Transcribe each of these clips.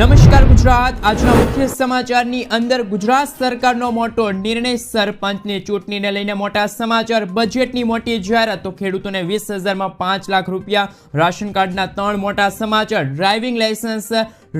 નમસ્કાર ગુજરાત. આજના મુખ્ય સમાચારની અંદર ગુજરાત સરકારનો મોટો નિર્ણય, સરપંચની ચૂંટણીને લઈને મોટા સમાચાર. બજેટની મોટી જાહેરાત તો ખેડૂતોને વીસ હજારમાં પાંચ લાખ રૂપિયા. રાશન કાર્ડના ત્રણ મોટા સમાચાર. ડ્રાઇવિંગ લાયસન્સ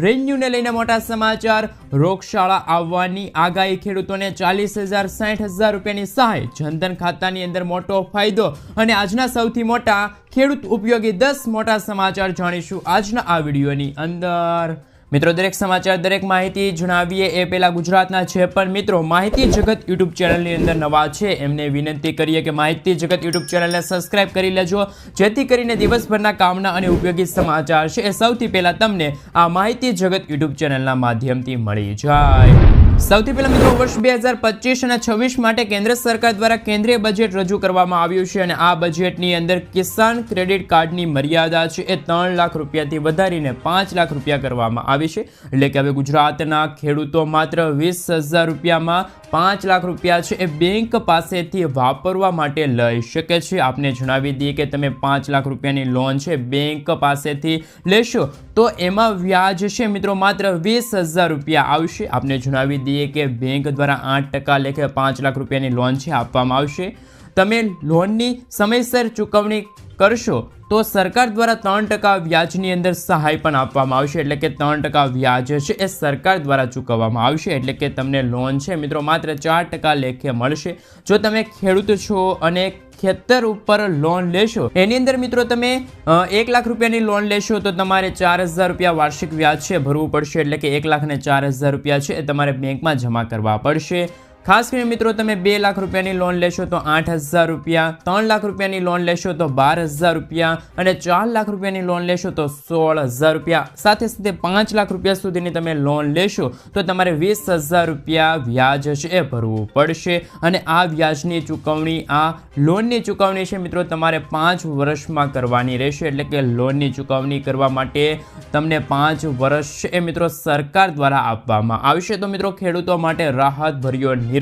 રેન્યુને લઈને મોટા સમાચાર. રોગશાળા આવવાની આગાહી ખેડૂતોને ચાલીસ હજાર, સાઠ હજાર રૂપિયાની સહાય. જનધન ખાતાની અંદર મોટો ફાયદો. અને આજના સૌથી મોટા ખેડૂત ઉપયોગી દસ મોટા સમાચાર જાણીશું આજના આ વિડીયોની અંદર. મિત્રો, દરેક સમાચાર, દરેક માહિતી જણાવીએ એ પહેલાં ગુજરાતના જે પણ મિત્રો, માહિતી જગત યુટ્યુબ ચેનલની અંદર નવા છે. એમને વિનંતી કરીએ કે માહિતી જગત યુટ્યુબ ચેનલને સબસ્ક્રાઇબ કરી લેજો, જેથી કરીને દિવસભરના કામના અને ઉપયોગી સમાચાર છે. એ સૌથી પહેલા તમને આ માહિતી જગત યુટ્યુબ ચેનલના માધ્યમથી મળી જાય. સૌથી પહેલા મિત્રો વર્ષ બે હજાર પચીસ અને છવ્વીસ માટે કેન્દ્ર સરકાર દ્વારા કેન્દ્રીય બજેટ રજૂ કરવામાં આવ્યું છે અને આ બજેટની અંદર કિસાન ક્રેડિટ કાર્ડની મર્યાદા છે એ ત્રણ લાખ રૂપિયાથી વધારીને પાંચ લાખ રૂપિયા કરવામાં આવી છે. એટલે કે હવે ગુજરાતના ખેડૂતો માત્ર વીસ હજાર રૂપિયામાં પાંચ લાખ રૂપિયા છે એ બેંક પાસેથી વાપરવા માટે લઈ શકે છે. આપને જણાવી દઈએ કે તમે પાંચ લાખ રૂપિયાની લોન છે બેંક પાસેથી લેશો તો એમાં વ્યાજ છે મિત્રો માત્ર વીસ હજાર રૂપિયા આવશે. આપને જણાવી દઈએ કે બેંક દ્વારા આઠ ટકા લેખે પાંચ લાખ રૂપિયાની લોન છે આપવામાં આવશે. તમે લોનની સમયસર ચૂકવણી કરશો, તો સરકાર દ્વારા ત્રણ ટકા વ્યાજની અંદર સહાય પણ આપવામાં આવશે. એટલે કે ત્રણ ટકા વ્યાજ છે એ સરકાર દ્વારા ચૂકવવામાં આવશે. એટલે કે તમને લોન છે, મિત્રો, માત્ર ચાર ટકા લેખે મળશે. જો તમે ખેડૂત છો અને ખેતર ઉપર લોન લેશો, એની અંદર, મિત્રો, તમે એક લાખ રૂપિયાની લોન લેશો, તો તમારે ચાર હજાર રૂપિયા વાર્ષિક વ્યાજ છે ભરવું પડશે. એટલે કે એક લાખને ચાર હજાર રૂપિયા છે એ તમારે બેંકમાં જમા કરવા પડશે. ખાસ કરીને મિત્રો, તમે બે લાખ રૂપિયાની લોન લેશો તો આઠ હજાર રૂપિયા, ત્રણ લાખ રૂપિયાની લોન લેશો તો બાર હજાર રૂપિયા અને ચાર લાખ રૂપિયાની લોન લેશો તો સોળ હજાર રૂપિયા. સાથે સાથે પાંચ લાખ રૂપિયા સુધીની તમે લોન લેશો તો તમારે વીસ હજાર રૂપિયા વ્યાજ છે, એ ભરવું પડશે. અને આ વ્યાજની ચૂકવણી, આ લોનની ચૂકવણી છે મિત્રો, તમારે પાંચ વર્ષમાં કરવાની રહેશે. એટલે કે લોનની ચૂકવણી કરવા માટે તમને પાંચ વર્ષ એ મિત્રો સરકાર દ્વારા આપવામાં આવશે. તો મિત્રો, ખેડૂતો માટે રાહત ભર્યો નિર્ણય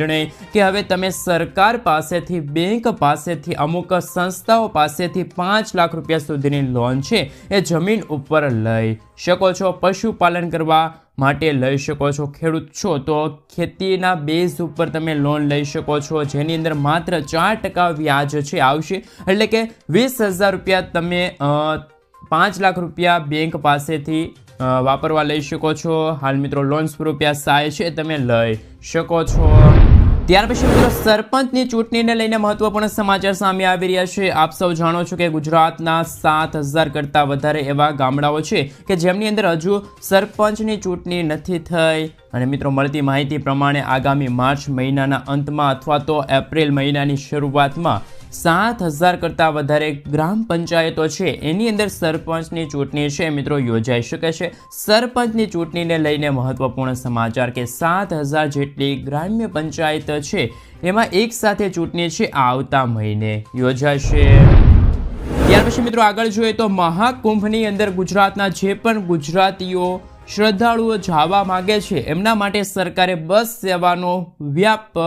કે હવે તમે સરકાર પાસેથી, બેંક પાસેથી, અમુક સંસ્થાઓ પાસેથી પાંચ લાખ રૂપિયા સુધીની લોન છે, એ જમીન ઉપર લઈ શકો છો. પશુપાલન કરવા માટે લઈ શકો છો. ખેડૂત છો તો ખેતીના બેઝ ઉપર તમે લોન લઈ શકો છો. જેની અંદર માત્ર ચાર ટકા વ્યાજ છે, આવશે. એટલે કે વીસ હજાર રૂપિયા તમે પાંચ લાખ રૂપિયા બેંક પાસેથી વાપરવા લઈ શકો છો. હાલ મિત્રો લોન રૂપિયા સહાય છે, તમે લઈ શકો છો. ત્યાર પછી મિત્રો, સરપંચની ચૂંટણીને લઈને મહત્વપૂર્ણ સમાચાર સામે આવી રહ્યા છે. આપ સૌ જાણો છો કે ગુજરાતના સાત હજાર કરતાં વધારે એવા ગામડાઓ છે કે જેમની અંદર હજુ સરપંચની ચૂંટણી નથી થઈ. અને મિત્રો, મળતી માહિતી પ્રમાણે આગામી માર્ચ મહિનાના અંતમાં અથવા તો એપ્રિલ મહિનાની શરૂઆતમાં સાત હજાર કરતાં વધારે ગ્રામ પંચાયતો છે. એની અંદર સરપંચની ચૂંટણી છે. મિત્રો, યોજાઈ શકે છે. સરપંચની ચૂંટણીને લઈને મહત્વપૂર્ણ સમાચાર કે સાત હજાર જેટલી ગ્રામ્ય પંચાયત છે, એમાં એક સાથે ચૂંટણી છે આવતા મહિને. યોજાશે ત્યાર પછી મિત્રો આગળ જોઈએ તો મહાકુંભની અંદર ગુજરાતના જે પણ ગુજરાતીઓ શ્રદ્ધાળુઓ જવા માગે છે. એમના માટે સરકારે બસ સેવાનો વ્યાપ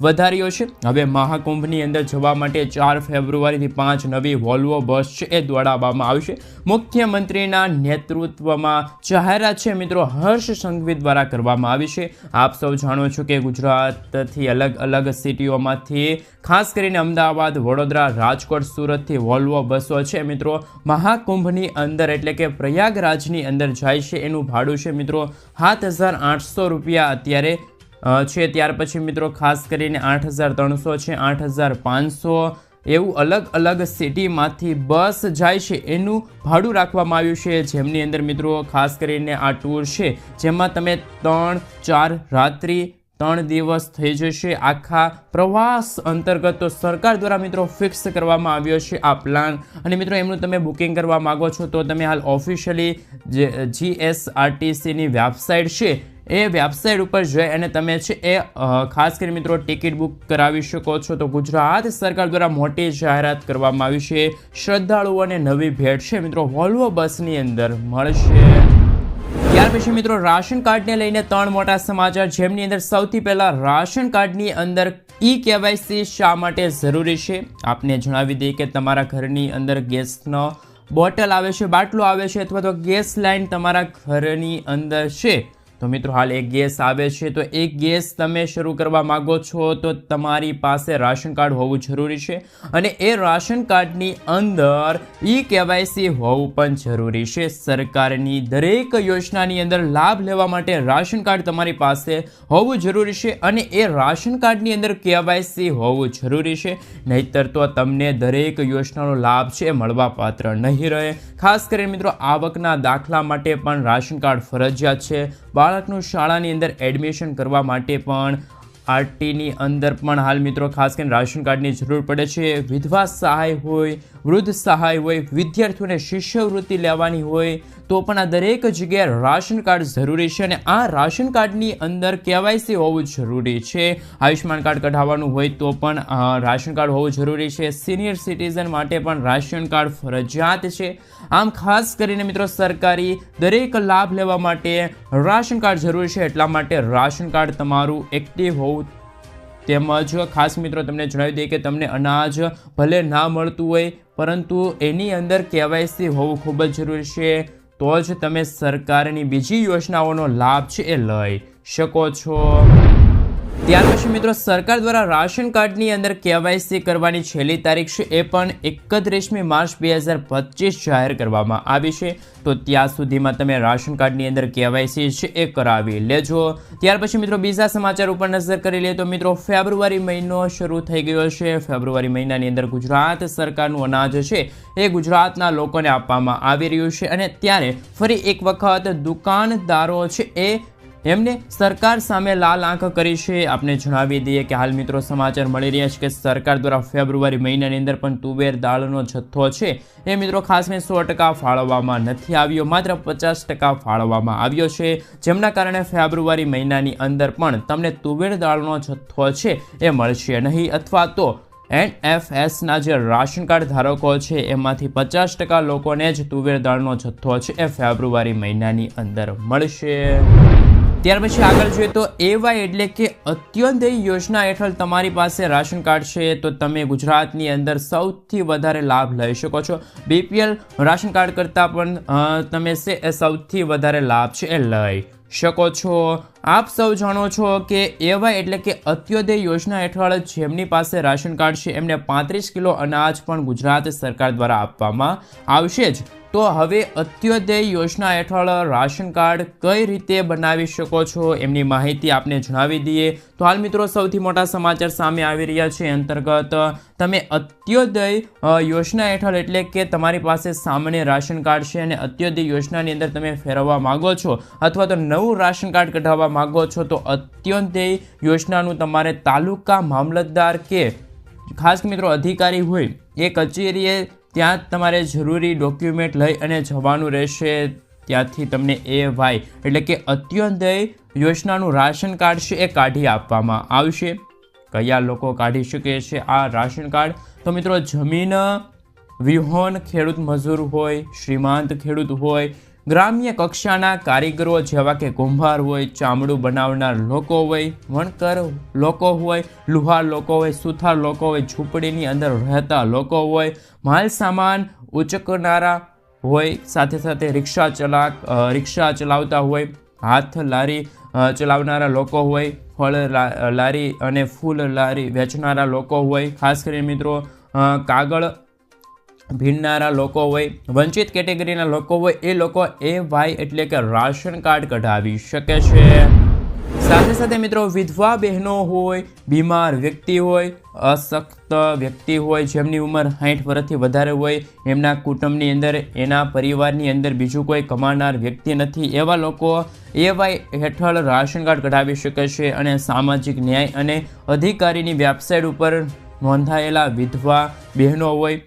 વધાર્યો છે. હવે મહાકુંભની અંદર જવા માટે ચાર ફેબ્રુઆરીથી પાંચ નવી વોલ્વો બસ છે એ દોડાવવામાં આવશે. મુખ્યમંત્રીના નેતૃત્વમાં જાહેરાત છે મિત્રો. હર્ષ સંઘવી દ્વારા કરવામાં આવી છે. આપ સૌ જાણો છો કે ગુજરાતથી અલગ અલગ સિટીઓમાંથી, ખાસ કરીને અમદાવાદ, વડોદરા, રાજકોટ, સુરતથી વોલ્વો બસો છે મિત્રો. મહાકુંભની અંદર એટલે કે પ્રયાગરાજની અંદર જાય છે એનું ભાડું છે. મિત્રો, સાત હજાર આઠસો રૂપિયા અત્યારે છે. ત્યાર પછી મિત્રો, ખાસ કરીને આઠ હજાર ત્રણસો છે, આઠ હજાર પાંચસો. એવું અલગ અલગ સિટીમાંથી બસ જાય છે એનું ભાડું રાખવામાં આવ્યું છે. જેમની અંદર મિત્રો, ખાસ કરીને આ ટૂર છે, જેમાં તમે ત્રણ ચાર રાત્રિ ત્રણ દિવસ થઈ જશે. આખા પ્રવાસ અંતર્ગત તો સરકાર દ્વારા મિત્રો ફિક્સ કરવામાં આવ્યો છે આ પ્લાન. અને મિત્રો, એમનું તમે બુકિંગ કરવા માગો છો તો તમે હાલ ઓફિશિયલી જે જીએસઆરટીસીની વેબસાઇટ છે, એ વેબસાઇટ ઉપર જઈ અને તમે છે એ ખાસ કરી મિત્રો ટિકિટ બુક કરાવી શકો છો. તો ગુજરાત સરકાર દ્વારા મોટી જાહેરાત કરવામાં આવી છે. શ્રદ્ધાળુઓને નવી ભેટ છે. મિત્રો, વોલ્વો બસની અંદર મળશે. ત્યાર પછી મિત્રો, રાશન કાર્ડને લઈને ત્રણ મોટા સમાચાર. જેમની અંદર સૌથી પહેલા રાશન કાર્ડની અંદર ઈ કેવાયસી શા માટે જરૂરી છે? આપને જણાવી દઈએ કે તમારા ઘરની અંદર ગેસનો બોટલ આવે છે, બાટલો આવે છે અથવા તો ગેસ લાઈન તમારા ઘરની અંદર છે. તો મિત્રો હાલ એક ગેસ આવે છે, તો એક ગેસ તમે શરૂ કરવા માગો છો તો તમારી પાસે રાશન કાર્ડ હોવું જરૂરી છે અને એ રાશન કાર્ડની અંદર ઈ કેવાયસી હોવું પણ જરૂરી છે. સરકારની દરેક યોજનાની અંદર લાભ લેવા માટે રાશન કાર્ડ તમારી પાસે હોવું જરૂરી છે અને એ રાશન કાર્ડની અંદર કેવાયસી હોવું જરૂરી છે. નહીતર તો તમને દરેક યોજનાનો લાભ છે, મળવાપાત્ર નહીં રહે. ખાસ કરીને મિત્રો આવકના દાખલા માટે પણ રાશન કાર્ડ ફરજિયાત છે. બાળકનું શાળાની અંદર એડમિશન કરવા માટે પણ આરટીની અંદર પણ હાલ મિત્રો ખાસ કરીને રાશન કાર્ડની જરૂર પડે છે. વિધવા સહાય હોય, વૃદ્ધ સહાય હોય, વિદ્યાર્થીઓને શિષ્યવૃત્તિ લેવાની હોય, તો પણ આ દરેક જગ્યાએ રાશન કાર્ડ જરૂરી છે અને આ રાશન કાર્ડની અંદર કેવાયસી હોવું જરૂરી છે. આયુષ્યમાન કાર્ડ કઢાવવાનું હોય તો પણ રાશન કાર્ડ હોવું જરૂરી છે. સિનિયર સિટીઝન માટે પણ રાશન કાર્ડ ફરજિયાત છે. આમ ખાસ કરીને મિત્રો સરકારી દરેક લાભ લેવા માટે રાશન કાર્ડ જરૂરી છે. એટલા માટે રાશન કાર્ડ તમારું એક્ટિવ હોવું તેમજ ખાસ મિત્રો તમને જણાવી દઈએ કે તમને અનાજ ભલે ના મળતું હોય, પરંતુ એની અંદર કેવાયસી હોવું ખૂબ જ જરૂરી છે. તો જ તમે સરકારની બીજી યોજનાઓનો લાભ છે એ લઈ શકો છો. ત્યાર પછી મિત્રો સરકાર દ્વારા રાશન કાર્ડની અંદર કેવાયસી કરવાની છેલ્લી તારીખ છે, એ પણ એકત્રીસમી માર્ચ બે હજાર પચીસ જાહેર કરવામાં આવી છે. તો ત્યાં સુધીમાં તમે રાશન કાર્ડની અંદર કેવાયસી છે, એ કરાવી લેજો. ત્યાર પછી મિત્રો બીજા સમાચાર ઉપર નજર કરી લઈએ તો મિત્રો ફેબ્રુઆરી મહિનો શરૂ થઈ ગયો છે. ફેબ્રુઆરી મહિનાની અંદર ગુજરાત સરકારનું અનાજ છે, એ ગુજરાતના લોકોને આપવામાં આવી રહ્યું છે અને ત્યારે ફરી એક વખત દુકાનદારો છે, એ એમને સરકાર સામે લાલ આંખ કરી છે. આપને જણાવી દઈએ કે હાલ મિત્રો સમાચાર મળી રહ્યા છે કે સરકાર દ્વારા ફેબ્રુઆરી મહિનાની અંદર પણ તુવેર દાળનો જથ્થો છે. એ મિત્રો ખાસ કરીને સો ટકા ફાળવવામાં નથી આવ્યો, માત્ર પચાસ ટકા ફાળવવામાં આવ્યો છે. જેમના કારણે ફેબ્રુઆરી મહિનાની અંદર પણ તમને તુવેર દાળનો જથ્થો છે એ મળશે નહીં અથવા તો એનએફએસના જે રાશન કાર્ડ ધારકો છે એમાંથી પચાસ ટકા લોકોને જ તુવેર દાળનો જથ્થો છે એ ફેબ્રુઆરી મહિનાની અંદર મળશે. ત્યાર પછી આગળ જોઈએ તો એવાય એટલે કે અત્યોદય યોજના હેઠળ તમારી પાસે રાશન કાર્ડ છે, તો તમે ગુજરાતની અંદર સૌથી વધારે લાભ લઈ શકો છો. બીપીએલ રાશન કાર્ડ કરતાં પણ તમે સૌથી વધારે લાભ છે એ લઈ શકો છો. આપ સૌ જાણો છો કે એવાય એટલે કે અત્યોદય યોજના હેઠળ જેમની પાસે રાશન કાર્ડ છે, એમને પાંત્રીસ કિલો અનાજ પણ ગુજરાત સરકાર દ્વારા આપવામાં આવશે જ. તો હવે અત્યોદય યોજના હેઠળ રાશન કાર્ડ કઈ રીતે બનાવી શકો છો એમની માહિતી આપને જણાવી દઈએ. તો હાલ મિત્રો સૌથી મોટા સમાચાર સામે આવી રહ્યા છે. અંતર્ગત તમે અત્યોદય યોજના હેઠળ એટલે કે તમારી પાસે સામાન્ય રાશન કાર્ડ છે અને અત્યોદય યોજનાની અંદર તમે ફેરવવા માંગો છો અથવા તો નવું રાશન કાર્ડ કઢાવવા માગો છો, તો અત્યોદય યોજનાનું તમારે તાલુકા મામલતદાર કે ખાસ મિત્રો અધિકારી હોય એ કચેરીએ ત્યાં તમારે જરૂરી ડોક્યુમેન્ટ લઈ અને જવાનું રહેશે. ત્યાંથી તમને એ વાય એટલે કે અત્યોદય યોજનાનું રાશન કાર્ડ છે એ કાઢી આપવામાં આવશે. કયા લોકો કાઢી શકે છે આ રાશન કાર્ડ? તો મિત્રો જમીન વિહોન ખેડૂત મજૂર હોય, શ્રીમાંત ખેડૂત હોય ગ્રામ્ય કક્ષાના કારીગરો જેવા કે કુંભાર હોય, ચામડું બનાવનાર લોકો હોય, વણકર લોકો હોય, લુહાર લોકો હોય, સુથાર લોકો હોય, ઝૂંપડીની અંદર રહેતા લોકો હોય, માલ સામાન ઉચકનારા હોય, સાથે સાથે રિક્ષા ચલાક રિક્ષા ચલાવતા હોય, હાથ લારી ચલાવનારા લોકો હોય, ફળ લારી અને ફૂલ લારી વેચનારા લોકો હોય. ખાસ કરીને મિત્રો કાગળ ભીણનારા લોકો હોય, વંચિત કેટેગરીના લોકો હોય, એ લોકો એ વાય એટલે કે રાશન કાર્ડ કઢાવી શકે છે. સાથે સાથે મિત્રો, વિધવા બહેનો હોય, બીમાર વ્યક્તિ હોય, અશક્ત વ્યક્તિ હોય, જેમની ઉંમર સાઠ વર્ષથી વધારે હોય, એમના કુટુંબની અંદર, એના પરિવારની અંદર બીજું કોઈ કમાનાર વ્યક્તિ નથી, એવા લોકો એવાય હેઠળ રાશન કાર્ડ કઢાવી શકે છે અને સામાજિક ન્યાય અને અધિકારીની વેબસાઇટ ઉપર નોંધાયેલા વિધવા બહેનો હોય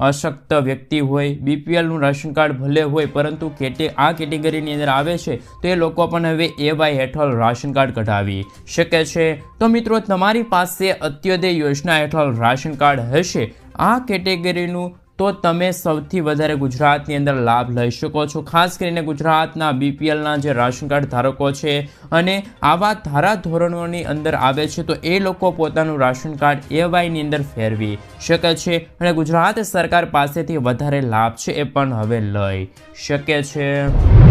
અશક્ત વ્યક્તિ હોય બીપીએલનું રાશન કાર્ડ ભલે હોય, પરંતુ કેટે, આ કેટેગરીની અંદર આવે છે, તો એ લોકો પણ હવે એવાય હેઠળ રાશન કાર્ડ કઢાવી શકે છે. તો મિત્રો, તમારી પાસે અત્યોદય યોજના હેઠળ રાશન કાર્ડ હશે. આ કેટેગરીનું તો તમે સૌથી વધારે ગુજરાતની અંદર લાભ લઈ શકો છો. ખાસ કરીને ગુજરાતના બીપીએલના જે રાશન કાર્ડ ધારકો છે અને આવા ધારાધોરણોની અંદર આવે છે, તો એ લોકો પોતાનું રાશન કાર્ડ એવાયની અંદર ફેરવી શકે છે અને ગુજરાત સરકાર પાસેથી વધારે લાભ છે એ પણ હવે લઈ શકે છે.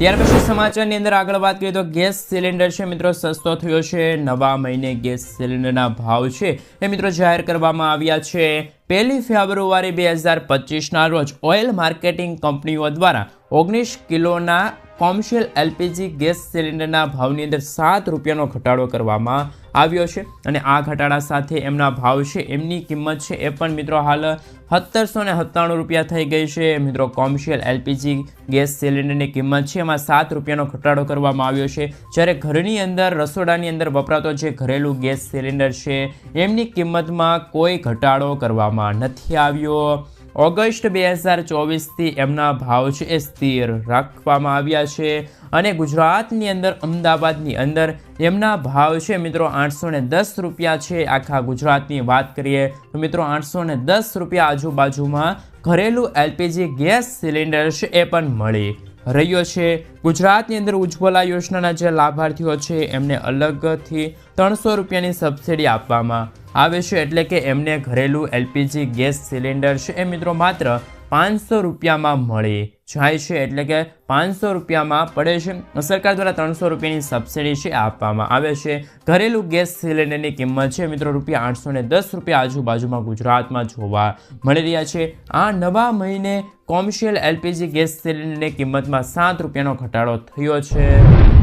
ત્યાર પછી સમાચારની અંદર આગળ વાત કરીએ તો ગેસ સિલિન્ડર છે મિત્રો, સસ્તો થયો છે. નવા મહિને ગેસ સિલિન્ડરના ભાવ છે એ મિત્રો જાહેર કરવામાં આવ્યા છે. પહેલી ફેબ્રુઆરી બે હજાર પચીસના રોજ ઓઇલ માર્કેટિંગ કંપનીઓ દ્વારા ઓગણીસ કિલોના કોમર્શિયલ એલપીજી ગેસ સિલિન્ડરના ભાવની અંદર સાત રૂપિયાનો ઘટાડો કરવામાં આવ્યો છે અને આ ઘટાડા સાથે એમના ભાવ છે, એમની કિંમત છે એ પણ મિત્રો હાલ સત્તરસો ને સત્તાણું રૂપિયા થઈ ગઈ છે. મિત્રો, કોમર્શિયલ એલપીજી ગેસ સિલિન્ડરની કિંમત છે. એમાં સાત રૂપિયાનો ઘટાડો કરવામાં આવ્યો છે. જ્યારે ઘરની અંદર, રસોડાની અંદર વપરાતો જે ઘરેલું ગેસ સિલિન્ડર છે, એમની કિંમતમાં કોઈ ઘટાડો કરવામાં નથી આવ્યો. ઓગસ્ટ બે હજાર ચોવીસથી એમના ભાવ છે એ સ્થિર રાખવામાં આવ્યા છે અને ગુજરાતની અંદર, અમદાવાદની અંદર એમના ભાવ છે મિત્રો આઠસો દસ રૂપિયા છે. આખા ગુજરાતની વાત કરીએ તો મિત્રો આઠસો દસ રૂપિયા આજુબાજુમાં ઘરેલું એલપીજી ગેસ સિલિન્ડર છે એ પણ મળી રહ્યો છે. ગુજરાતની અંદર ઉજ્જવલા યોજનાના જે લાભાર્થીઓ છે, એમને અલગથી ત્રણસો રૂપિયાની સબસિડી આપવામાં આવે છે, એટલે કે એમને ઘરેલું એલપીજી ગેસ સિલિન્ડર છે. એ મિત્રો માત્ર પાંચસો રૂપિયામાં મળી જાય છે. એટલે કે પાંચસો રૂપિયામાં પડે છે. સરકાર દ્વારા ત્રણસો રૂપિયાની સબસિડી છે આપવામાં આવે છે. ઘરેલું ગેસ સિલિન્ડરની કિંમત છે મિત્રો રૂપિયા આઠસો ને દસ રૂપિયા આજુબાજુમાં ગુજરાતમાં જોવા મળી રહ્યા છે. આ નવા મહિને કોમર્શિયલ એલપીજી ગેસ સિલિન્ડરની કિંમતમાં સાત રૂપિયાનો ઘટાડો થયો છે.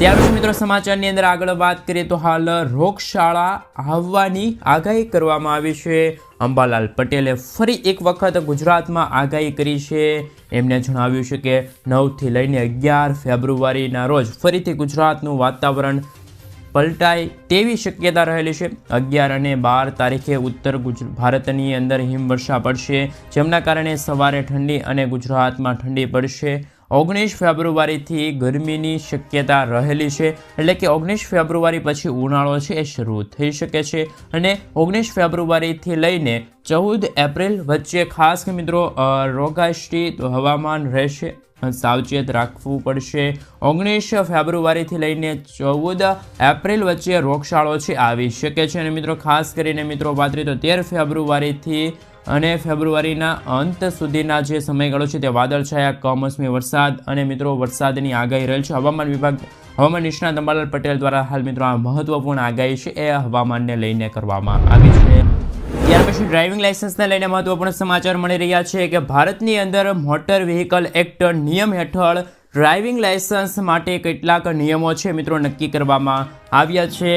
ત્યાર પછી મિત્રો સમાચારની અંદર આગળ વાત કરીએ તો હાલ રોગશાળા આવવાની આગાહી કરવામાં આવી છે. અંબાલાલ પટેલે ફરી એક વખત ગુજરાતમાં આગાહી કરી છે. એમને જણાવ્યું છે કે નવથી લઈને અગિયાર ફેબ્રુઆરીના રોજ ફરીથી ગુજરાતનું વાતાવરણ પલટાય તેવી શક્યતા રહેલી છે. અગિયાર અને બાર તારીખે ઉત્તર ભારતની અંદર હિમવર્ષા પડશે, જેમના કારણે સવારે ઠંડી અને ગુજરાતમાં ઠંડી પડશે. ઓગણીસ ફેબ્રુઆરીથી ગરમીની શક્યતા રહેલી છે, એટલે કે ઓગણીસ ફેબ્રુઆરી પછી ઉનાળો છે એ શરૂ થઈ શકે છે. અને ઓગણીસ ફેબ્રુઆરીથી લઈને ચૌદ એપ્રિલ વચ્ચે ખાસ મિત્રો રોગાષ્ટી હવામાન રહેશે, સાવચેત રાખવું પડશે. ઓગણીસ ફેબ્રુઆરીથી લઈને ચૌદ એપ્રિલ વચ્ચે રોગશાળો છે, આવી શકે છે. અને મિત્રો, ખાસ કરીને મિત્રો વાત તો તેર ફેબ્રુઆરીથી અને ફેબ્રુઆરીના અંત સુધીના જે સમયગાળો છે તે વાદળછાયા કમોસમી વરસાદ અને મિત્રો વરસાદની આગાહી રહેલ છે. હવામાન વિભાગ, હવામાન નિષ્ણાત અંબાલાલ પટેલ દ્વારા હાલ મિત્રો આ મહત્વપૂર્ણ આગાહી છે એ હવામાનને લઈને કરવામાં આવી છે. ત્યાર પછી ડ્રાઇવિંગ લાઇસન્સને લઈને મહત્વપૂર્ણ સમાચાર મળી રહ્યા છે કે ભારતની અંદર મોટર વ્હીકલ એક્ટ નિયમ હેઠળ ડ્રાઇવિંગ લાઇસન્સ માટે કેટલાક નિયમો છે મિત્રો નક્કી કરવામાં આવ્યા છે.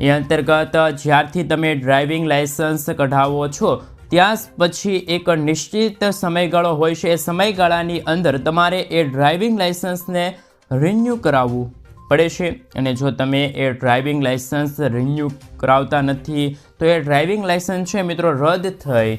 એ અંતર્ગત જ્યારથી તમે ડ્રાઇવિંગ લાઇસન્સ કઢાવો છો ત્યાં પછી એક નિશ્ચિત સમયગાળો હોય છે. એ સમયગાળાની અંદર તમારે એ ડ્રાઇવિંગ લાઇસન્સને રિન્યૂ કરાવવું પડે છે. અને જો તમે એ ડ્રાઇવિંગ લાઇસન્સ રિન્યૂ કરાવતા નથી, તો એ ડ્રાઇવિંગ લાઇસન્સ છે મિત્રો રદ થઈ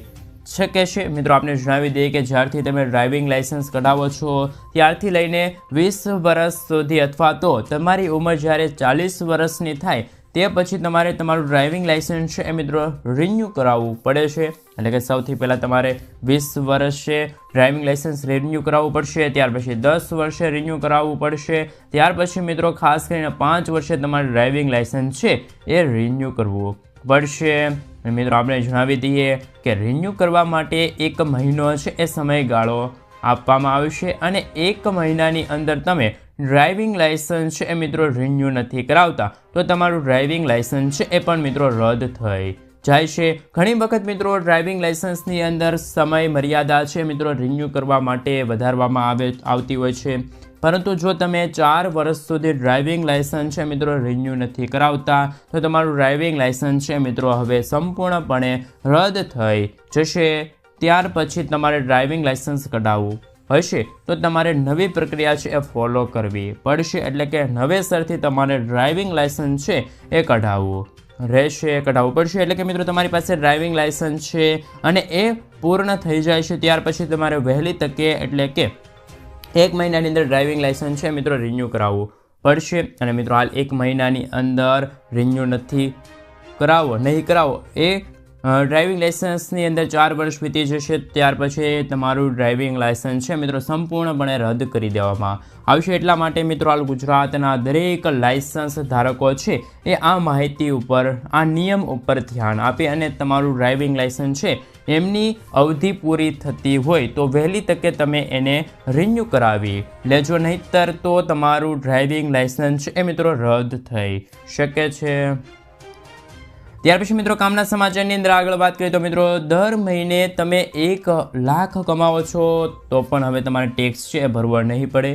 શકે છે. મિત્રો, આપને જણાવી દઈએ કે જ્યારથી તમે ડ્રાઇવિંગ લાઇસન્સ કઢાવો છો, ત્યારથી લઈને વીસ વર્ષ સુધી અથવા તો તમારી ઉંમર જ્યારે ચાલીસ વર્ષની થાય તે પછી તમારે તમારું ડ્રાઇવિંગ લાઇસન્સ છે એ મિત્રો રિન્યૂ કરાવવું પડે છે. એટલે કે સૌથી પહેલાં તમારે વીસ વર્ષે ડ્રાઇવિંગ લાઇસન્સ રિન્યૂ કરાવવું પડશે, ત્યાર પછી દસ વર્ષે રિન્યૂ કરાવવું પડશે, ત્યાર પછી મિત્રો ખાસ કરીને પાંચ વર્ષે તમારે ડ્રાઇવિંગ લાઇસન્સ છે એ રિન્યૂ કરવું પડશે. મિત્રો આપણે જણાવી દઈએ કે રિન્યૂ કરવા માટે એક મહિનો છે એ સમયગાળો આપવામાં આવશે અને એક મહિનાની અંદર તમે ડ્રાઇવિંગ લાયસન્સ છે એ મિત્રો રિન્યૂ નથી કરાવતા. તો તમારું ડ્રાઇવિંગ લાયસન્સ છે એ પણ મિત્રો રદ થઈ જાય છે. ઘણી વખત મિત્રો ડ્રાઇવિંગ લાયસન્સની અંદર સમય મર્યાદા છે મિત્રો રિન્યૂ કરવા માટે વધારવામાં આવે, આવતી હોય છે. પરંતુ જો તમે ચાર વર્ષ સુધી ડ્રાઇવિંગ લાયસન્સ છે મિત્રો રિન્યૂ નથી કરાવતા, તો તમારું ડ્રાઇવિંગ લાયસન્સ છે મિત્રો હવે સંપૂર્ણપણે રદ થઈ જશે. ત્યાર પછી તમારે ડ્રાઇવિંગ લાયસન્સ કઢાવવું. હશે, તો તમારે નવી પ્રક્રિયા છે એ ફોલો કરવી પડશે, એટલે કે નવેસરથી તમારે ડ્રાઇવિંગ લાયસન્સ છે એ કઢાવવું રહેશે કઢાવવું પડશે. એટલે કે મિત્રો, તમારી પાસે ડ્રાઇવિંગ લાયસન્સ છે અને એ પૂર્ણ થઈ જાય છે, ત્યાર પછી તમારે વહેલી તકે, એટલે કે એક મહિનાની અંદર ડ્રાઇવિંગ લાયસન્સ છે મિત્રો રિન્યૂ કરાવવું પડશે. અને મિત્રો, હાલ એક મહિનાની અંદર રિન્યૂ નથી કરાવો, નહીં કરાવો, એ ડ્રાઇવિંગ લાઇસન્સની અંદર ચાર વર્ષ વીતી જશે, ત્યાર પછી તમારું ડ્રાઇવિંગ લાઇસન્સ છે, મિત્રો, સંપૂર્ણપણે રદ કરી દેવામાં આવશે. એટલા માટે, મિત્રો, હાલ ગુજરાતના દરેક લાઇસન્સ ધારકો છે, એ આ માહિતી ઉપર, આ નિયમ ઉપર ધ્યાન આપે અને તમારું ડ્રાઇવિંગ લાઇસન્સ છે, એમની અવધિ પૂરી થતી હોય તો વહેલી તકે તમે એને રિન્યૂ કરાવી લેજો. નહીંતર તો તમારું ડ્રાઇવિંગ લાઇસન્સ એ, મિત્રો, રદ થઈ શકે છે. ત્યાર પછી મિત્રો કામના સમાચારની અંદર આગળ વાત કરીએ તો મિત્રો દર મહિને તમે એક લાખ કમાવો છો, તો પણ હવે તમારે ટેક્સ છે ભરવો નહીં પડે.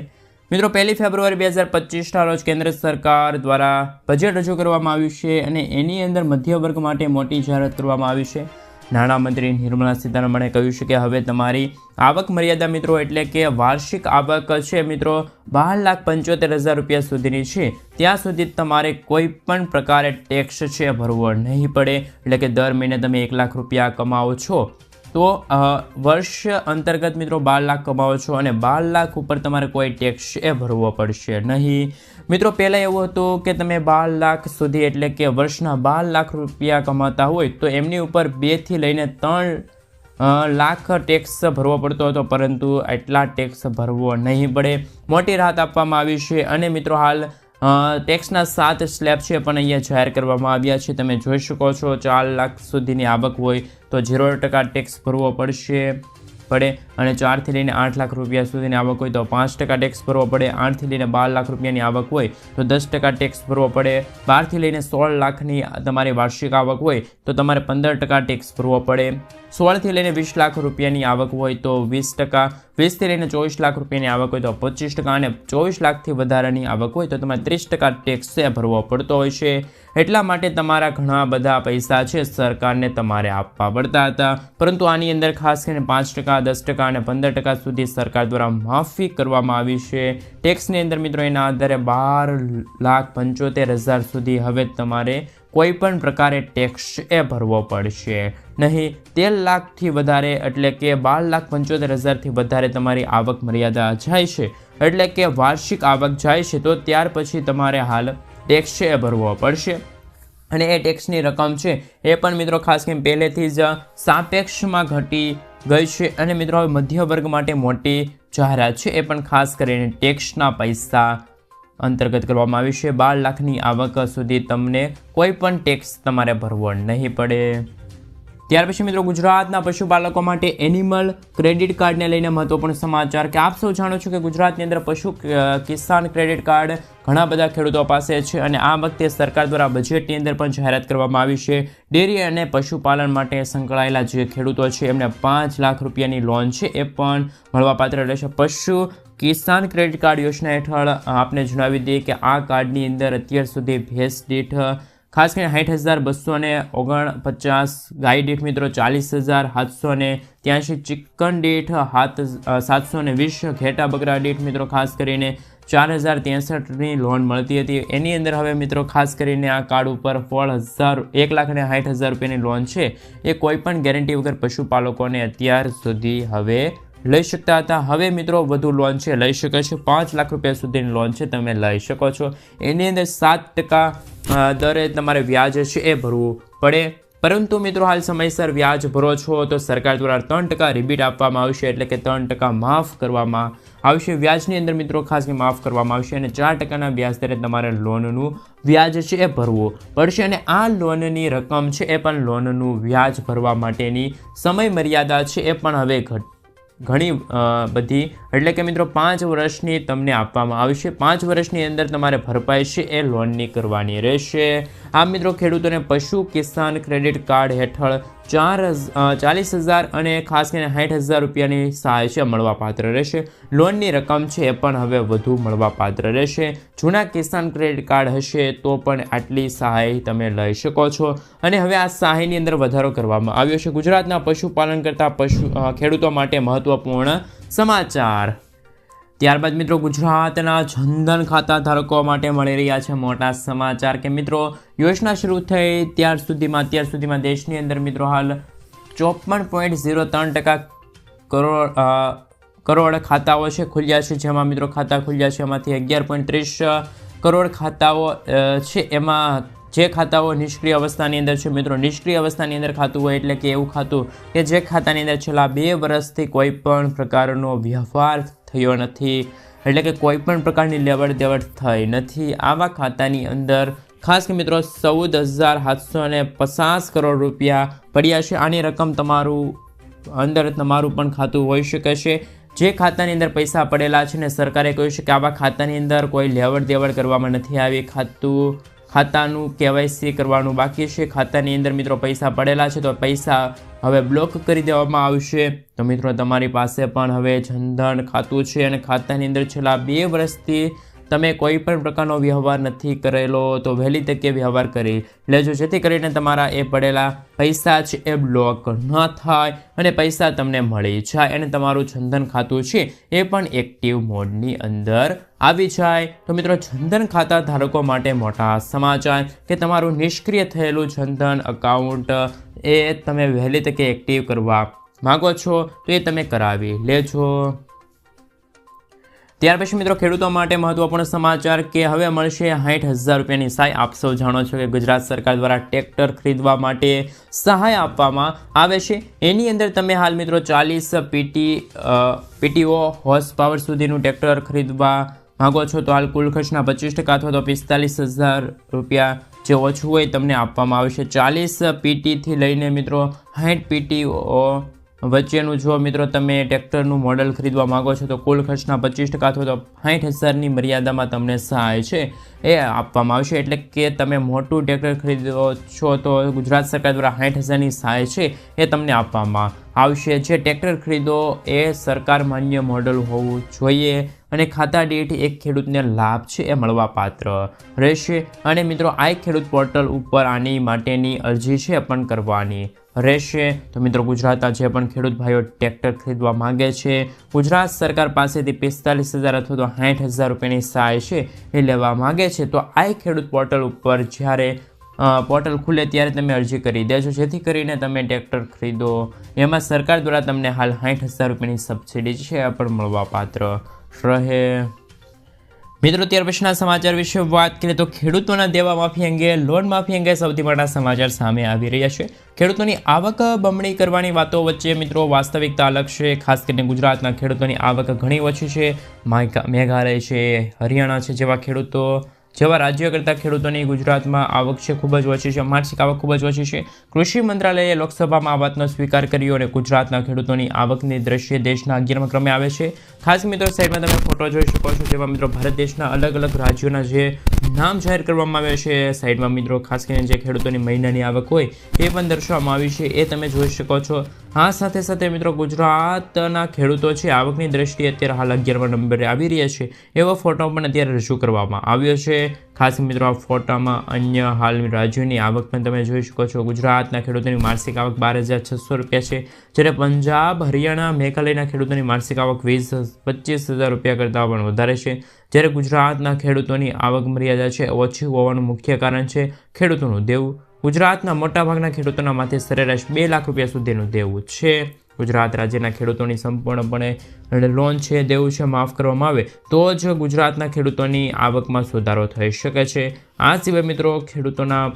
મિત્રો પહેલી ફેબ્રુઆરી બે હજાર પચીસના રોજ કેન્દ્ર સરકાર દ્વારા બજેટ રજૂ કરવામાં આવ્યું છે અને એની અંદર મધ્ય વર્ગ માટે મોટી જાહેરાત કરવામાં આવી છે. નાણામંત્રી નિર્મલા સીતારમણે કહ્યું છે કે હવે તમારી આવક મર્યાદા મિત્રો એટલે કે વાર્ષિક આવક છે મિત્રો બાર લાખ પંચોતેર હજાર રૂપિયા સુધીની છે. ત્યાં સુધી તમારે કોઈ પણ પ્રકારે ટેક્સ છે ભરવો નહીં પડે. એટલે કે દર મહિને તમે એક લાખ રૂપિયા કમાવો છો. તો વર્ષ અંતર્ગત મિત્રો બાર લાખ કમાવો છો અને બાર લાખ ઉપર તમારે કોઈ ટેક્સ એ ભરવો પડશે નહીં. મિત્રો, પહેલાં એવું હતું કે તમે બાર લાખ સુધી, એટલે કે વર્ષના બાર લાખ રૂપિયા કમાતા હોય, તો એમની ઉપર બેથી લઈને ત્રણ લાખ ટેક્સ ભરવો પડતો હતો, પરંતુ એટલા ટેક્સ ભરવો નહીં પડે. મોટી રાહત આપવામાં આવી છે અને મિત્રો, હાલ ટેક્સના સાત સ્લેબ છે, પણ અહીંયા જાહેર કરવામાં આવ્યા છે. તમે જોઈ શકો છો, ચાર લાખ સુધીની આવક હોય, તો ઝીરો ટકા ટેક્સ ભરવો પડશે. પડે અને ચારથી લઈને આઠ લાખ રૂપિયા સુધીની આવક હોય તો પાંચ ટકા ટેક્સ ભરવો પડે, આઠથી લઈને બાર લાખ રૂપિયાની આવક હોય તો દસ ટકા ટેક્સ ભરવો પડે, બારથી લઈને સોળ લાખની તમારી વાર્ષિક આવક હોય તો તમારે પંદર ટકા ટેક્સ ભરવો પડે. સોળથી લઈને વીસ લાખ રૂપિયાની આવક હોય તો વીસ ટકા વીસથી લઈને ચોવીસ લાખ રૂપિયાની આવક હોય તો પચીસ ટકા અને ચોવીસ લાખથી વધારાની આવક હોય તો તમારે ત્રીસ ટકા ટેક્સ ભરવો પડતો હોય છે. એટલા માટે તમારા ઘણા બધા પૈસા છે સરકારને તમારે આપવા પડતા હતા. પરંતુ આની અંદર ખાસ કરીને પાંચ ટકા, દસ ટકા અને પંદર ટકા સુધી સરકાર દ્વારા માફી કરવામાં આવી છે. ટેક્સની અંદર મિત્રો એના આધારે બાર લાખ પંચોતેર હજાર સુધી હવે તમારે કોઈ પણ પ્રકારે ટેક્સ એ ભરવો પડશે. નહીં, તેર લાખથી વધારે એટલે કે બાર લાખ પંચોતેર હજારથી વધારે તમારી આવક મર્યાદા જાય છે. એટલે કે વાર્ષિક આવક જાય છે, તો ત્યાર પછી તમારે હાલ ટેક્સ એ ભરવો પડશે. અને એ ટેક્સની રકમ છે, એ પણ મિત્રો ખાસ કરીને પહેલેથી જ સાપેક્ષમાં ઘટી ગઈ છે. અને મિત્રો, હવે મધ્ય વર્ગ માટે મોટી જાહેરાત છે, એ પણ ખાસ કરીને ટેક્સના પૈસા અંતર્ગત કરવામાં આવી છે. બાર લાખની આવક સુધી તમને કોઈ પણ ટેક્સ તમારે ભરવો નહીં પડે. ત્યાર પછી મિત્રો ગુજરાતના પશુપાલકો માટે એનિમલ ક્રેડિટ કાર્ડને લઈને મહત્વપૂર્ણ સમાચાર કે આપ સૌ જાણો છો કે ગુજરાતની અંદર પશુ કિસાન ક્રેડિટ કાર્ડ ઘણા બધા ખેડૂતો પાસે છે અને આ વખતે સરકાર દ્વારા બજેટની અંદર પણ જાહેરાત કરવામાં આવી છે. ડેરી અને પશુપાલન માટે સંકળાયેલા જે ખેડૂતો છે એમને પાંચ લાખ રૂપિયાની લોન છે. એ પણ મળવાપાત્ર રહેશે. પશુ કિસાન ક્રેડિટ કાર્ડ યોજના હેઠળ આપને જણાવી દઈએ કે આ કાર્ડની અંદર અત્યાર સુધી ભેંસ દીઠ, ખાસ કરીને સાઠ હજાર બસો ને ઓગણપચાસ, ગાય દીઠ મિત્રો ચાલીસ હજાર સાતસો ને ત્યાંશી, ચિકન દીઠ હાથ સાતસો ને વીસ, ઘેટા બકરા દીઠ મિત્રો ખાસ કરીને ચાર હજાર ત્રેસઠની લોન મળતી હતી. એની અંદર હવે મિત્રો ખાસ કરીને આ કાર્ડ ઉપર ફળ હજાર, એક લાખ અને સાઠ હજાર રૂપિયાની લોન છે. એ કોઈપણ ગેરંટી વગર પશુપાલકોને અત્યાર સુધી હવે લઈ શકતા હતા. હવે મિત્રો વધુ લોન છે, લઈ શકે છે. પાંચ લાખ રૂપિયા સુધીની લોન છે, તમે લઈ શકો છો. એની અંદર સાત ટકા દરે તમારે વ્યાજ છે, એ ભરવું પડે. પરંતુ મિત્રો હાલ સમયસર વ્યાજ ભરો છો તો સરકાર દ્વારા ત્રણ ટકા રિબીટ આપવામાં આવશે, એટલે કે ત્રણ ટકા માફ કરવામાં આવશે. વ્યાજની અંદર મિત્રો ખાસ માફ કરવામાં આવશે અને ચાર ટકાના વ્યાજ દરે તમારે લોનનું વ્યાજ છે, એ ભરવું પડશે. અને આ લોનની રકમ છે, એ પણ લોનનું વ્યાજ ભરવા માટેની સમય મર્યાદા છે, એ પણ હવે ઘટ ઘણી બધી, એટલે કે મિત્રો પાંચ વર્ષની તમને આપવામાં આવશે. પાંચ વર્ષની અંદર તમારે ભરપાઈ છે એ લોનની કરવાની રહેશે. આ મિત્રો ખેડૂતોને પશુ કિસાન ક્રેડિટ કાર્ડ હેઠળ ચાર ચાલીસ હજાર અને ખાસ કરીને સાઠ હજાર રૂપિયાની સહાય છે, મળવાપાત્ર રહેશે. લોનની રકમ છે એ પણ હવે વધુ મળવાપાત્ર રહેશે. જૂના કિસાન ક્રેડિટ કાર્ડ હશે તો પણ આટલી સહાય તમે લઈ શકો છો. અને હવે આ સહાયની અંદર વધારો કરવામાં આવ્યો છે. ગુજરાતના પશુપાલન કરતા પશુ ખેડૂતો માટે મહત્વપૂર્ણ સમાચાર. ત્યારબાદ મિત્રો ગુજરાતના જનધન ખાતા ધારકો માટે મળી રહ્યા છે મોટા સમાચાર કે મિત્રો યોજના શરૂ થઈ ત્યાર સુધીમાં અત્યાર સુધીમાં દેશની અંદર મિત્રો હાલ ચોપન પોઈન્ટ ઝીરો ત્રણ ટકા કરોડ કરોડ ખાતાઓ છે ખુલ્યા છે, જેમાં મિત્રો ખાતા ખુલ્યા છે, એમાંથી અગિયાર પોઈન્ટ ત્રીસ કરોડ ખાતાઓ છે. એમાં જે ખાતાઓ નિષ્ક્રિય અવસ્થાની અંદર છે મિત્રો, નિષ્ક્રિય અવસ્થાની અંદર ખાતું હોય એટલે કે એવું ખાતું કે જે ખાતાની અંદર છેલ્લા બે વર્ષથી કોઈ પણ પ્રકારનો વ્યવહાર થયો નથી. એટલે કે કોઈ પણ પ્રકારની લેવડ દેવડ થઈ નથી. આવા ખાતાની અંદર ખાસ કે મિત્રો ચૌદ હજાર સાતસો ને પચાસ કરોડ રૂપિયા પડ્યા છે. આની રકમ તમારું અંદર તમારું પણ ખાતું હોઈ શકે છે. જે ખાતાની અંદર પૈસા પડેલા છે ને સરકારે કહ્યું છે કે આવા ખાતાની અંદર કોઈ લેવડ દેવડ કરવામાં નથી આવી. ખાતું ખાતાનું કેવાયસી કરવાનું બાકી છે. ખાતાની અંદર મિત્રો પૈસા પડેલા છે તો પૈસા હવે બ્લોક કરી દેવામાં આવશે. તો મિત્રો તમારી પાસે પણ હવે જનધન ખાતું છે અને ખાતાની અંદર છેલ્લા બે વર્ષથી તમે કોઈ પણ પ્રકારનો વ્યવહાર નથી કરેલો, તો વહેલી તકે વ્યવહાર કરી લેજો. જેથી કરીને તમારા એ પડેલા પૈસા છે એ બ્લોક ન થાય અને પૈસા તમને મળી જાય અને તમારું જનધન ખાતું છે એ પણ એક્ટિવ મોડની અંદર આવી જાય. તો મિત્રો જનધન ખાતા ધારકો માટે મોટા સમાચાર કે તમારું નિષ્ક્રિય થયેલું જનધન અકાઉન્ટ એ તમે વહેલી તકે એક્ટિવ કરવા માગો છો, તો એ તમે કરાવી લેજો. ત્યાર પછી મિત્રો ખેડૂતો માટે મહત્વપૂર્ણ સમાચાર કે હવે મળશે સાઠ હજાર રૂપિયાની સહાય. આપ સૌ જાણો છો કે ગુજરાત સરકાર દ્વારા ટ્રેક્ટર ખરીદવા માટે સહાય આપવામાં આવે છે. એની અંદર તમે હાલ મિત્રો ચાલીસ પીટી પીટીઓ હોર્સ પાવર સુધીનું ટ્રેક્ટર ખરીદવા માગો છો, તો હાલ કુલ ખર્ચના પચીસ ટકા અથવા તો પિસ્તાલીસ હજાર રૂપિયા જે ઓછું હોય તમને આપવામાં આવશે ચાલીસ પીટીથી લઈને મિત્રો સાઠ પીટીઓ વચ્ચેનું જો મિત્રો, તમે ટ્રેક્ટરનું મોડલ ખરીદવા માગો છો તો કુલ ખર્ચના પચીસ ટકા અથવા તો સાઠ હજારની મર્યાદામાં તમને સહાય છે, એ આપવામાં આવશે. એટલે કે તમે મોટું ટ્રેક્ટર ખરીદો છો તો ગુજરાત સરકાર દ્વારા સાઠ હજારની સહાય છે, એ તમને આપવામાં આવશે. જે ટ્રેક્ટર ખરીદો, એ સરકાર માન્ય મોડલ હોવું જોઈએ અને ખાતા દીઠ એક ખેડૂતને લાભ છે, એ મળવાપાત્ર રહેશે. અને મિત્રો, આ ખેડૂત પોર્ટલ ઉપર આની માટેની અરજી છે પણ કરવાની. રહેશે. તો મિત્રો, ગુજરાતના જે પણ ખેડૂત ભાઈઓ ટ્રેક્ટર ખરીદવા માગે છે, ગુજરાત સરકાર પાસેથી પિસ્તાલીસ હજાર અથવા તો સાઠ હજાર રૂપિયાની સહાય છે એ લેવા માગે છે. તો આ ખેડૂત પોર્ટલ ઉપર જ્યારે પોર્ટલ ખુલે ત્યારે તમે અરજી કરી દેજો. જેથી કરીને તમે ટ્રેક્ટર ખરીદો. એમાં સરકાર દ્વારા તમને હાલ સાઠ હજાર રૂપિયાની સબસિડી છે પણ મળવા પાત્ર રહે. મિત્રો, ત્યાર પછીના સમાચાર વિશે વાત કરીએ તો ખેડૂતોના દેવા માફી અંગે, લોન માફી અંગે સૌથી મોટા સમાચાર સામે આવી રહ્યા છે. ખેડૂતોની આવક બમણી કરવાની વાતો વચ્ચે મિત્રો વાસ્તવિકતા અલગ છે. ખાસ કરીને ગુજરાતના ખેડૂતોની આવક ઘણી ઓછી છે. મેઘાલય છે, હરિયાણા છે જેવા ખેડૂતો જેવા રાજ્યો કરતાં ખેડૂતોની ગુજરાતમાં આવક છે ખૂબ જ ઓછી છે, માસિક આવક ખૂબ જ ઓછી છે. કૃષિ મંત્રાલયે લોકસભામાં આ વાતનો સ્વીકાર કર્યો અને ગુજરાતના ખેડૂતોની આવકની દ્રશ્ય દેશના અગિયારમા ક્રમે આવે છે. ખાસ મિત્રો, સાઈડમાં તમે ફોટો જોઈ શકો છો, જેમાં મિત્રો, ભારત દેશના અલગ અલગ રાજ્યોના જે નામ જાહેર કરવામાં આવ્યા છે. સાઈડમાં મિત્રો, ખાસ કરીને જે ખેડૂતોની મહિનાની આવક હોય, એ પણ દર્શાવવામાં આવી છે. એ તમે જોઈ શકો છો. આ સાથે સાથે મિત્રો, ગુજરાતના ખેડૂતો છે, આવકની દ્રષ્ટિએ અત્યારે હાલ અગિયારમા નંબરે આવી રહ્યા છે. એવો ફોટો પણ અત્યારે રજૂ કરવામાં આવ્યો છે. ખાસ મિત્રો, આ ફોટામાં અન્ય હાલ રાજ્યોની આવક પણ તમે જોઈ શકો છો. ગુજરાતના ખેડૂતોની માસિક આવક બાર હજાર છસો રૂપિયા છે, જ્યારે પંજાબ, હરિયાણા, મેઘાલયના ખેડૂતોની માસિક આવક વીસ પચીસ હજાર રૂપિયા કરતાં પણ વધારે છે. જ્યારે ગુજરાતના ખેડૂતોની આવક મર્યાદા છે ઓછી હોવાનું મુખ્ય કારણ છે ખેડૂતોનું દેવું. ગુજરાતના મોટાભાગના ખેડૂતોના માથે સરેરાશ બે લાખ રૂપિયા સુધીનું દેવું છે. ગુજરાત રાજ્યના ખેડૂતોની સંપૂર્ણપણે લોન છે, દેવું છે, માફ કરવામાં આવે તો જ ગુજરાતના ખેડૂતોની આવકમાં સુધારો થઈ શકે છે. આ સિવાય મિત્રો ખેડૂતોના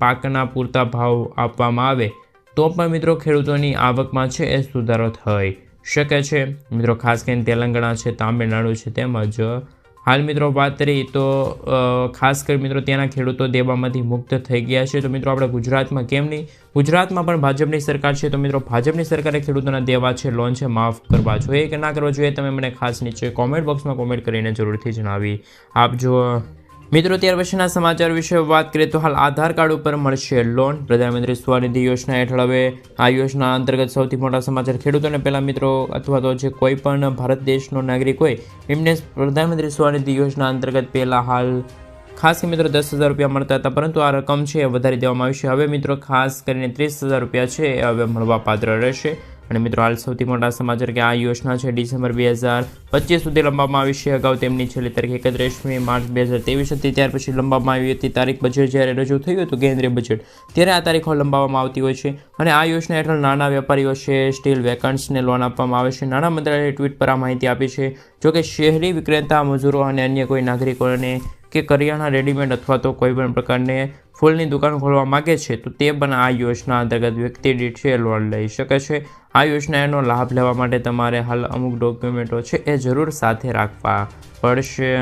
પાકના પૂરતા ભાવ આપવામાં આવે તો પણ મિત્રો ખેડૂતોની આવકમાં છે એ સુધારો થઈ શકે છે. મિત્રો ખાસ કરીને તેલંગાણા છે, તામિલનાડુ છે તેમજ હાલ મિત્રો વાત કરી તો ખાસ કરી મિત્રો ત્યાંના ખેડૂતો દેવામાંથી મુક્ત થઈ ગયા છે. તો મિત્રો આપણે ગુજરાતમાં કેમ નહીં? ગુજરાતમાં પણ ભાજપની સરકાર છે. તો મિત્રો ભાજપની સરકારે ખેડૂતોના દેવા છે, લોન છે, માફ કરવા જોઈએ કે ના કરવા જોઈએ? તમે મને ખાસ નીચે કોમેન્ટ બોક્સમાં કોમેન્ટ કરીને જરૂરથી જણાવી આપજો. મિત્રો, ત્યાર પછીના સમાચાર વિશે વાત કરીએ તો હાલ આધાર કાર્ડ ઉપર મળશે લોન પ્રધાનમંત્રી સ્વનિધિ યોજના હેઠળ હવે આ યોજના અંતર્ગત સૌથી મોટા સમાચાર ખેડૂતોને પહેલાં મિત્રો, અથવા તો જે કોઈ પણ ભારત દેશનો નાગરિક હોય, એમને પ્રધાનમંત્રી સ્વનિધિ યોજના અંતર્ગત પહેલાં હાલ ખાસ મિત્રો દસ હજાર રૂપિયા મળતા હતા, પરંતુ આ રકમ છે એ વધારી દેવામાં આવી છે. હવે મિત્રો, ખાસ કરીને ત્રીસ હજાર રૂપિયા છે એ હવે મળવા પાત્ર રહેશે. અને મિત્રો, હાલ સૌથી મોટા સમાચાર કે આ યોજના છે, ડિસેમ્બર બે હજાર પચીસ સુધી લંબાવવામાં આવી છે. અગાઉ તેમની છેલ્લી તારીખ એકત્રીસમી માર્ચ બે હજાર ત્રેવીસ હતી. ત્યાર પછી લંબાવવામાં આવી હતી તારીખ બજેટ. જ્યારે રજૂ થયું હતું કેન્દ્રીય બજેટ, ત્યારે આ તારીખો લંબાવવામાં આવતી હોય છે. અને આ યોજના હેઠળ નાના વેપારીઓ છે, સ્ટીલ વેકન્ટ્સને લોન આપવામાં આવે છે. નાણાં મંત્રાલયે ટ્વીટ પર આ માહિતી આપી છે જોકે શહેરી વિક્રેતા, મજૂરો અને અન્ય કોઈ નાગરિકોને કે કરિયાણા રેડીમેડ અથવા તો કોઈ પણ પ્રકારની ફૂલની દુકાન ખોલવા માગે છે, તો તે પણ આ યોજના અંતર્ગત વ્યક્તિ દીઠ છે લોન લઈ શકે છે. આ યોજનાનો લાભ લેવા માટે તમારે હાલ અમુક ડોક્યુમેન્ટો છે, એ જરૂર સાથે રાખવા પડશે.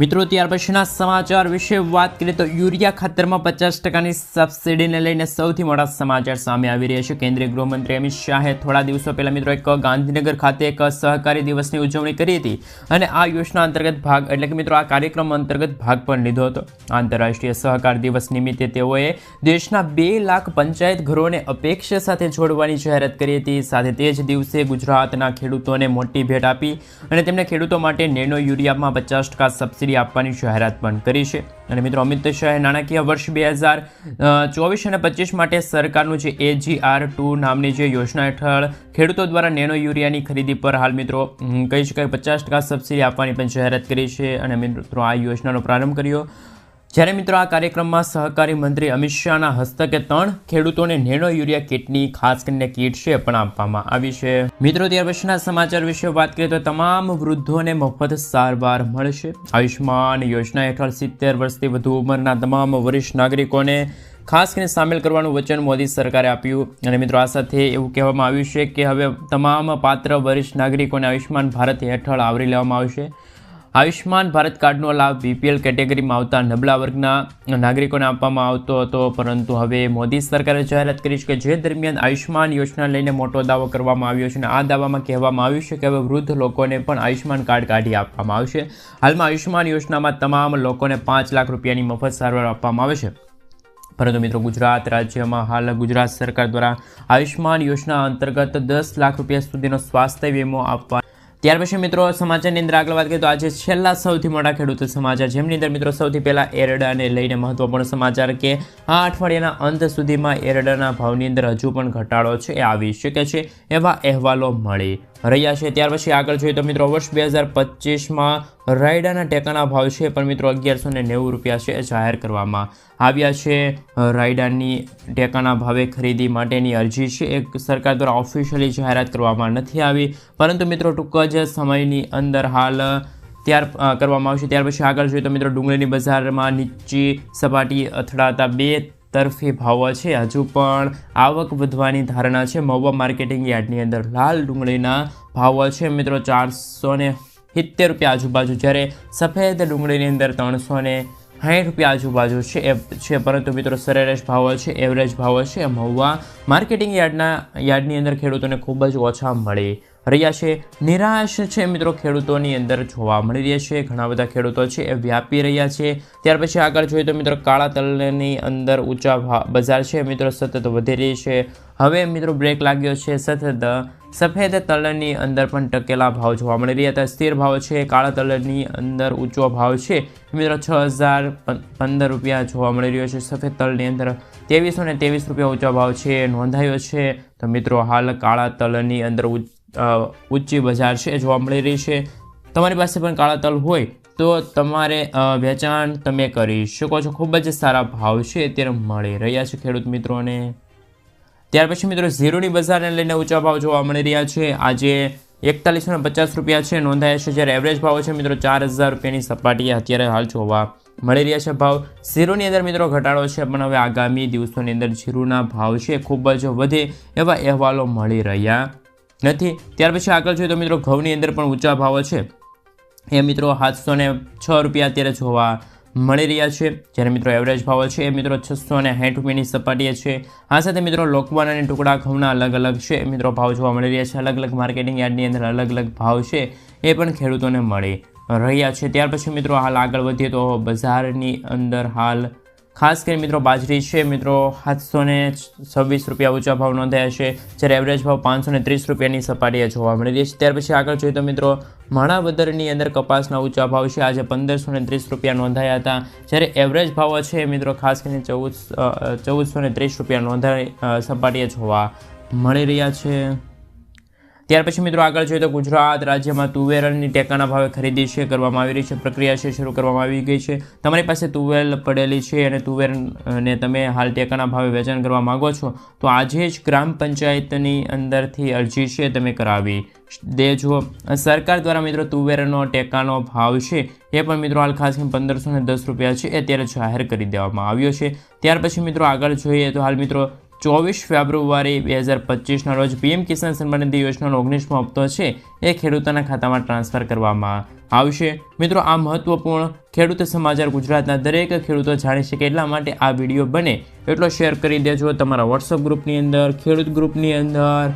મિત્રો, ત્યાર પછીના સમાચાર વિશે વાત કરીએ તો યુરિયા ખાતરમાં પચાસ ટકાની સબસિડીને લઈને સૌથી મોટા સમાચાર સામે આવી રહ્યા છે. કેન્દ્રીય ગૃહમંત્રી અમિત શાહે થોડા દિવસો પહેલાં મિત્રો, એક ગાંધીનગર ખાતે એક સહકારી દિવસની ઉજવણી કરી હતી અને આ યોજના અંતર્ગત ભાગ, એટલે કે મિત્રો, આ કાર્યક્રમ અંતર્ગત ભાગ પણ લીધો હતો. આંતરરાષ્ટ્રીય સહકાર દિવસ નિમિત્તે તેઓએ દેશના બે લાખ પંચાયત ઘરોને અપેક્ષા સાથે જોડવાની જાહેરાત કરી હતી. સાથે તે જ દિવસે ગુજરાતના ખેડૂતોને મોટી ભેટ આપી અને તેમણે ખેડૂતો માટે નેનો યુરિયામાં પચાસ ટકા સબસિડી આપવાની જાહેરાત પણ કરી છે. અને મિત્રો, અમિત શાહે નાણાકીય વર્ષ બે હજાર ચોવીસ અને પચીસ માટે સરકારનું જે એજીઆર ટુ નામની જે યોજના હેઠળ ખેડૂતો દ્વારા નેનો યુરિયાની ખરીદી પર હાલ મિત્રો કહી શકાય પચાસ ટકા સબસિડી આપવાની પણ જાહેરાત કરી છે. અને મિત્રો, આ યોજનાનો પ્રારંભ કર્યો. જ્યારે મિત્રો આ કાર્યક્રમમાં સહકારી મંત્રી અમિત શાહના હસ્તકે ત્રણ ખેડૂતોને નેનો યુરિયા કિટની ખાસ કરીને કીટ છે પણ આપવામાં આવી છે. મિત્રો, ત્યાર પછીના સમાચાર વિશે વાત કરીએ તો તમામ વૃદ્ધોને મફત સારવાર મળશે. આયુષ્માન યોજના હેઠળ સિત્તેર વર્ષથી વધુ ઉંમરના તમામ વરિષ્ઠ નાગરિકોને ખાસ કરીને સામેલ કરવાનું વચન મોદી સરકારે આપ્યું. અને મિત્રો, આ સાથે એવું કહેવામાં આવ્યું છે કે હવે તમામ પાત્ર વરિષ્ઠ નાગરિકોને આયુષ્માન ભારત હેઠળ આવરી લેવામાં આવશે. આયુષ્માન ભારત કાર્ડનો લાભ બીપીએલ કેટેગરીમાં આવતા નબળા વર્ગના નાગરિકોને આપવામાં આવતો હતો, પરંતુ હવે મોદી સરકારે જાહેરાત કરી છે કે જે દરમિયાન આયુષ્માન યોજના લઈને મોટો દાવો કરવામાં આવ્યો છે અને આ દાવામાં કહેવામાં આવ્યું છે કે હવે વૃદ્ધ લોકોને પણ આયુષ્માન કાર્ડ કાઢી આપવામાં આવશે હાલમાં આયુષ્માન યોજનામાં તમામ લોકોને પાંચ લાખ રૂપિયાની મફત સારવાર આપવામાં આવે છે. પરંતુ મિત્રો ગુજરાત રાજ્યમાં હાલ ગુજરાત સરકાર દ્વારા આયુષ્માન યોજના અંતર્ગત દસ લાખ રૂપિયા સુધીનો સ્વાસ્થ્ય વીમો આપવા ત્યાર પછી મિત્રો સમાચારની અંદર આગળ વાત કરીએ તો આજે છેલ્લા સૌથી મોટા ખેડૂત સમાચાર જેમની અંદર મિત્રો સૌથી પહેલાં એરડાને લઈને મહત્વપૂર્ણ સમાચાર કે આ અઠવાડિયાના અંત સુધીમાં એરડાના ભાવની અંદર હજુ પણ ઘટાડો છે, એ આવી શકે છે, એવા અહેવાલો મળી રહ્યા છે. ત્યાર પછી આગળ જોઈએ તો મિત્રો, વર્ષ બે હજાર પચીસમાં રાયડાના ટેકાના ભાવ છે, પણ મિત્રો અગિયારસો ને નેવું રૂપિયા છે જાહેર કરવામાં આવ્યા છે. રાયડાની ટેકાના ભાવે ખરીદી માટેની અરજી છે. એક સરકાર દ્વારા ઓફિશિયલી જાહેરાત કરવામાં નથી આવી, પરંતુ મિત્રો ટૂંક જ સમયની અંદર હાલ ત્યાર કરવામાં આવશે. ત્યાર પછી આગળ જોઈએ તો મિત્રો ડુંગળીની બજારમાં નીચી સપાટી અથડાતા બે તરફી ભાવો છે. હજુ પણ આવક વધવાની ધારણા છે. મહુવા માર્કેટિંગ યાર્ડની અંદર લાલ ડુંગળીના ભાવો છે. મિત્રો ચારસો ને સિત્તેર રૂપિયા આજુબાજુ, જ્યારે સફેદ ડુંગળીની અંદર ત્રણસો ને સાઠ રૂપિયા આજુબાજુ છે એ છે. પરંતુ મિત્રો, સરેરાશ ભાવો છે, એવરેજ ભાવો છે. મહુવા માર્કેટિંગ યાર્ડના યાર્ડની અંદર ખેડૂતોને ખૂબ જ ઓછા મળી રહ્યા છે. નિરાશ છે મિત્રો ખેડૂતોની અંદર જોવા મળી રહ્યા છે. ઘણા બધા ખેડૂતો છે એ વ્યાપી રહ્યા છે. ત્યાર પછી આગળ જોઈએ તો મિત્રો કાળા તલની અંદર ઊંચા બજાર છે. મિત્રો સતત વધી રહી છે. હવે મિત્રો બ્રેક લાગ્યો છે સતત. સફેદ તલની અંદર પણ ટકેલા ભાવ જોવા મળી રહ્યા હતા. સ્થિર ભાવ છે. કાળા તલની અંદર ઊંચો ભાવ છે. મિત્રો છ હજાર પંદર રૂપિયા જોવા મળી રહ્યો છે. સફેદ તલની અંદર ત્રેવીસો ને ત્રેવીસ રૂપિયા ઊંચો ભાવ છે. નોંધાયો છે. તો મિત્રો હાલ કાળા તલની અંદર ઊંચી બજાર છે, જોવા મળી રહી છે. તમારી પાસે પણ કાળા તલ હોય તો તમારે વેચાણ તમે કરી શકો છો. ખૂબ જ સારા ભાવ છે, અત્યારે મળી રહ્યા છે ખેડૂત મિત્રોને. ત્યાર પછી મિત્રો, ઝીરોની બજારને લઈને ઊંચા ભાવ જોવા મળી રહ્યા છે. આજે એકતાલીસો ને પચાસ રૂપિયા છે, નોંધાયા છે. જ્યારે એવરેજ ભાવ છે મિત્રો, ચાર હજાર રૂપિયાની સપાટીએ અત્યારે હાલ જોવા મળી રહ્યા છે ભાવ. ઝીરોની અંદર મિત્રો ઘટાડો છે, પણ હવે આગામી દિવસોની અંદર ઝીરોના ભાવ છે, ખૂબ જ વધે એવા અહેવાલો મળી રહ્યા નથી. ત્યાર પછી આગળ જોઈએ તો મિત્રો ઘઉંની અંદર પણ ઊંચા ભાવો છે. એ મિત્રો સાતસો ને છ રૂપિયા અત્યારે જોવા મળી રહ્યા છે. જ્યારે મિત્રો એવરેજ ભાવો છે એ મિત્રો છસો અને સાઠ રૂપિયાની સપાટીએ છે. આ સાથે મિત્રો લોકવાન અને ટુકડા ઘઉંના અલગ અલગ છે. મિત્રો ભાવ જોવા મળી રહ્યા છે. અલગ અલગ માર્કેટિંગ યાર્ડની અંદર અલગ અલગ ભાવ છે. એ પણ ખેડૂતોને મળી રહ્યા છે. ત્યાર પછી મિત્રો હાલ આગળ વધીએ તો બજારની અંદર હાલ ખાસ કરીને મિત્રો બાજરી છે, મિત્રો સાતસો ને છવ્વીસ રૂપિયા ઊંચા ભાવ નોંધાયા છે, જ્યારે એવરેજ ભાવ પાંચસો ને ત્રીસ રૂપિયાની સપાટીએ જોવા મળી રહી છે. ત્યાર પછી આગળ જોઈએ તો મિત્રો માણાવદરની અંદર કપાસના ઊંચા ભાવ છે, આજે પંદરસો ને ત્રીસ રૂપિયા નોંધાયા હતા. જ્યારે એવરેજ ભાવ છે, મિત્રો ખાસ કરીને ચૌદ ચૌદસો ને ત્રીસ રૂપિયા નોંધાઈ સપાટીએ જોવા મળી રહ્યા છે. ત્યાર પછી મિત્રો આગળ જોઈએ તો ગુજરાત રાજ્યમાં તુવેરની ટેકાના ભાવે ખરીદી છે, કરવામાં આવી રહી છે, પ્રક્રિયા છે, શરૂ કરવામાં આવી ગઈ છે. તમારી પાસે તુવેર પડેલી છે અને તુવેરને તમે હાલ ટેકાના ભાવે વેચાણ કરવા માગો છો, તો આજે જ ગ્રામ પંચાયતની અંદરથી અરજી છે તમે કરાવી દેજો. સરકાર દ્વારા મિત્રો તુવેરનો ટેકાનો ભાવ છે એ પણ મિત્રો હાલ ખાસ કરીને પંદરસો ને દસ રૂપિયા છે એ અત્યારે જાહેર કરી દેવામાં આવ્યો છે. ત્યાર પછી મિત્રો આગળ જોઈએ તો હાલ મિત્રો ચોવીસ ફેબ્રુઆરી બે હજાર પચીસના રોજ પીએમ કિસાન સન્માન નિધિ યોજનાનો ઓગણીસમો હપ્તો છે. એ ખેડૂતોના ખાતામાં ટ્રાન્સફર કરવામાં આવશે. મિત્રો, આ મહત્વપૂર્ણ ખેડૂત સમાચાર ગુજરાતના દરેક ખેડૂતો જાણી શકે એટલા માટે આ વીડિયો બને. એટલો શેર કરી દેજો તમારા વોટ્સઅપ ગ્રુપની અંદર, ખેડૂત ગ્રુપની અંદર.